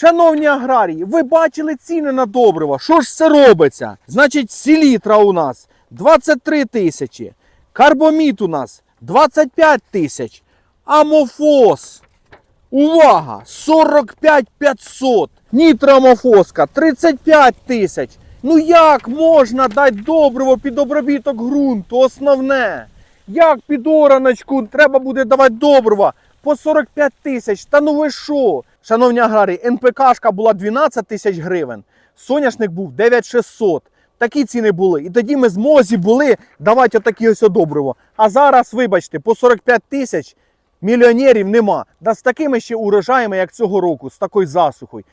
Шановні аграрії, ви бачили ціни на добрива. Що ж це робиться? Значить, селітра у нас 23 тисячі, карбоміт у нас 25 тисяч, амофос. Увага! 45 500. Нітроамофоска 35 тисяч. Ну як можна дати добриво під обробіток ґрунту? Основне. Як під ораночку треба буде давати добрива по 45 тисяч. Та ну ви що? Шановні аграрії, НПКшка була 12 тисяч гривень, соняшник був 9600. Такі ціни були. І тоді ми змозі були давати отакі ось добриво. А зараз, вибачте, по 45 тисяч мільйонерів нема. Да з такими ще урожаями, як цього року, з такою засухою.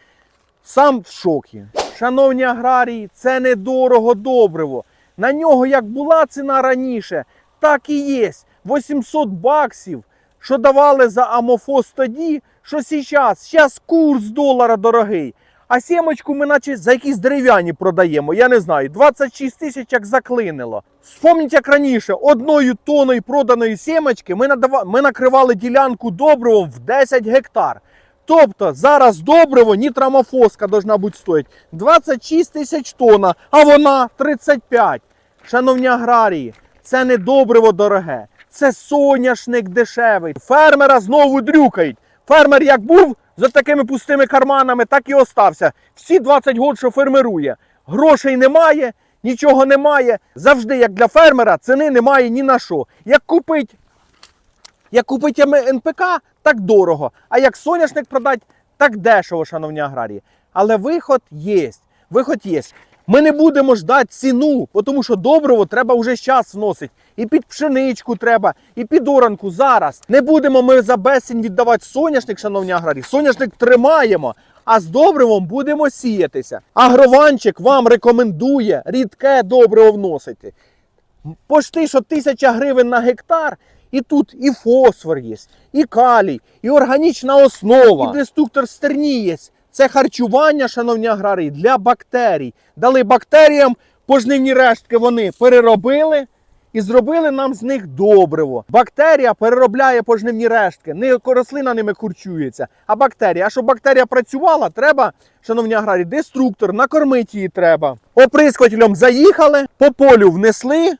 Сам в шокі. Шановні аграрії, це недорого добриво. На нього як була ціна раніше, так і є. 800 баксів, що давали за амофос тоді, що зараз. Зараз курс долара дорогий. А сімочку ми наче за якісь дерев'яні продаємо, я не знаю, 26 тисяч як заклинило. Вспомніть, як раніше, одною тоною проданої сімочки ми, надава... ми накривали ділянку добривом в 10 гектар. Тобто зараз добриво нітрамофоска должна бути стоїть 26 тисяч тонна, а вона 35. Шановні аграрії, це не добриво дороге, це соняшник дешевий. Фермера знову дрюкають. Фермер як був за такими пустими карманами, так і остався. Всі 20 років, що фермерує. Грошей немає, нічого немає. Завжди, як для фермера, ціни немає ні на що. Як купить як купить НПК, так дорого. А як соняшник продать, так дешево, шановні аграрії. Але виход є. Виход є. Ми не будемо ждати ціну, тому що добриво треба вже зараз вносити. І під пшеничку треба, і під оранку зараз. Не будемо ми за безцінь віддавати соняшник, шановні аграрії. Соняшник тримаємо, а з добривом будемо сіятися. Агрованчик вам рекомендує рідке добриво вносити. Почти що тисяча гривень на гектар. І тут і фосфор є, і калій, і органічна основа, і деструктор стерні є. Це харчування, шановні аграрії, для бактерій. Дали бактеріям пожнивні рештки, вони переробили і зробили нам з них добриво. Бактерія переробляє пожнивні рештки. Не рослина ними курчується, а бактерія. А щоб бактерія працювала, треба, шановні аграрії, деструктор, накормити її треба. Оприскувателем заїхали, по полю внесли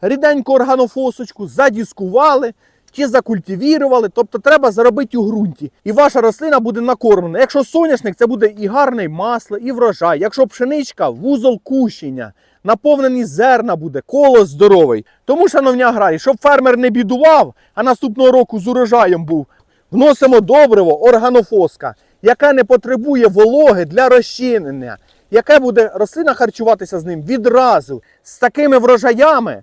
ріденьку органофосочку, задіскували чи закультивірували. Тобто треба заробити у ґрунті. І ваша рослина буде накормлена. Якщо соняшник, це буде і гарне масло, і врожай. Якщо пшеничка, вузол кущення, наповнені зерна буде, колос здоровий. Тому, шановні аграрії, щоб фермер не бідував, а наступного року з урожаєм був, вносимо добриво органофоска, яке не потребує вологи для розчинення. Яке буде рослина харчуватися з ним відразу з такими врожаями,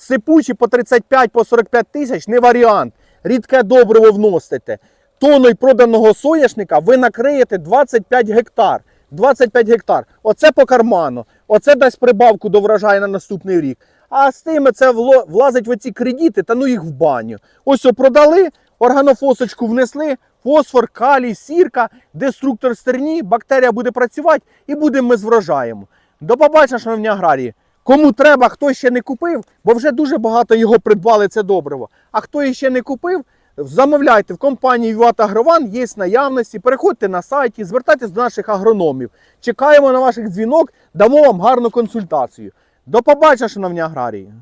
сипучі по 35 по 45 тисяч не варіант. Рідке добриво вносите. Тоною проданого соняшника ви накриєте 25 гектар. 25 гектар. Оце по карману. Оце дасть прибавку до врожаю на наступний рік. А з тими це влазить в оці кредити та ну їх в баню. Ось о, продали, органофосочку внесли, фосфор, калій, сірка, деструктор стерні, бактерія буде працювати і будемо ми з врожаєм. До побачення, шановні аграрії. Кому треба, хто ще не купив, бо вже дуже багато його придбали це добриво. А хто ще не купив, замовляйте в компанії Віват Агрован, є наявності. Переходьте на сайті, звертайтесь до наших агрономів. Чекаємо на ваших дзвінок, дамо вам гарну консультацію. До побачення, шановні аграрії.